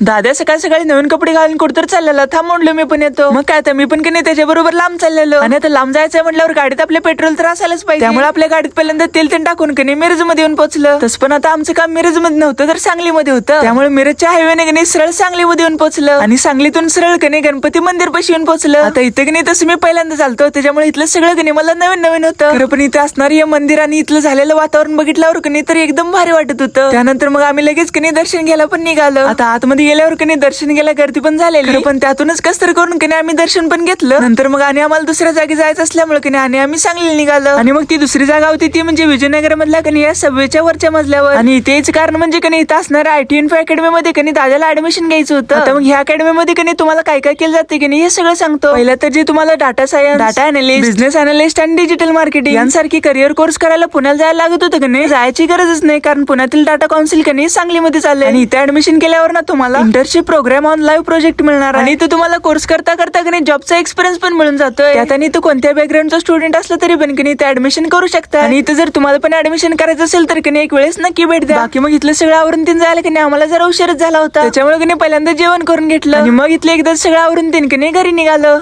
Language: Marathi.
दादा सकाळ सकाळी नवीन कपडे घालून कुठतर चाललेला. थांब म्हणलो मी पण येतो. मग काय तर मी पण की नाही त्याच्या बरोबर लांब चाललेलो. आणि आता लांब जायचंय म्हटल्यावर गाडीत आपले पेट्रोल तर असायलाच पाहिजे. त्यामुळे आपल्या गाडीत पहिल्यांदा तेल तेल टाकून की नाही मिरजमध्ये येऊन पोहोचलं. तसं पण आता आमचं काम मिरजमध्ये नव्हतं तर सांगलीमध्ये होतं. त्यामुळे मिरजच्या हायवेने की नाही सरळ सांगलीमध्ये येऊन पोहोचलं. आणि सांगलीतून सरळ की नाही गणपती मंदिर पाशी येऊन पोहोचलं. आता इथं की नाही तसं मी पहिल्यांदा चालतो. त्याच्यामुळे इथलं सगळं की नाही मला नवीन नवीन होतं. खरं पण इथं असणार हे मंदिर आणि इथलं झालेलं वातावरण बघितल्यावर की नाही तर एकदम भारी वाटत होतं. त्यानंतर मग आम्ही लगेच की नाही दर्शन घ्यायला पण निघालो. आता आतमध्ये गेल्यावर की नाही दर्शन घ्यायला गर्दी पण झालेली. पण त्यातूनच कस तर करून की नाही आम्ही दर्शन पण घेतलं. नंतर मग आणि आम्हाला दुसऱ्या जागी जायचं असल्यामुळे की नाही आणि आम्ही सांगली निघालो. आणि मग ती दुसरी जागा होती ती म्हणजे विजयनगर मधल्या की नाही या सबवेच्या वरच्या मजल्यावर. आणि तेच कारण म्हणजे की नाही इथं असणाऱ्या आयटी इन्फो अकॅडमी मध्ये की नाही दादाला ऍडमिशन घ्यायचं होतं. आता मग ह्या अकॅडमी मध्ये की नाही तुम्हाला काय काय केलं जाते की नाही हे सगळं सांगतो. पहिलं तर जे तुम्हाला data science data analyst business analyst आणि डिजिटल मार्केटिंग यांसारखी करिअर कोर्स करायला पुण्याला जायला लागत होतं की नाही? जायची गरजच नाही कारण पुण्यातील डाटा काउन्सिल की नाही सांगलीमध्ये चाललंय. आणि इथे ऍडमिशन केल्यावर ना तुम्हाला internship programme on live project मिळणार. आणि इथं तुम्हाला कोर्स करता करता की नाही जॉबचा एक्सपिरियन्स पण मिळून जातोय. त्यात आणि इथं कोणत्या बॅकग्राऊंडचा स्टुडंट असलं तरी पण की नाही इथे ऍडमिशन करू शकता आणि इथं जर तुम्हाला पण ऍडमिशन करायचं असेल तर की एक वेळेस नक्की भेट द्या. बाकी मग इथलं सगळं आवरून तीन जायला की नाही आम्हाला जरा उशीरच झाला होता. त्याच्यामुळे की नाही पहिल्यांदा जेवण करून घेतलं. आणि मग इथलं एकदा सगळं आवरून तीन की नाही घरी निघालं.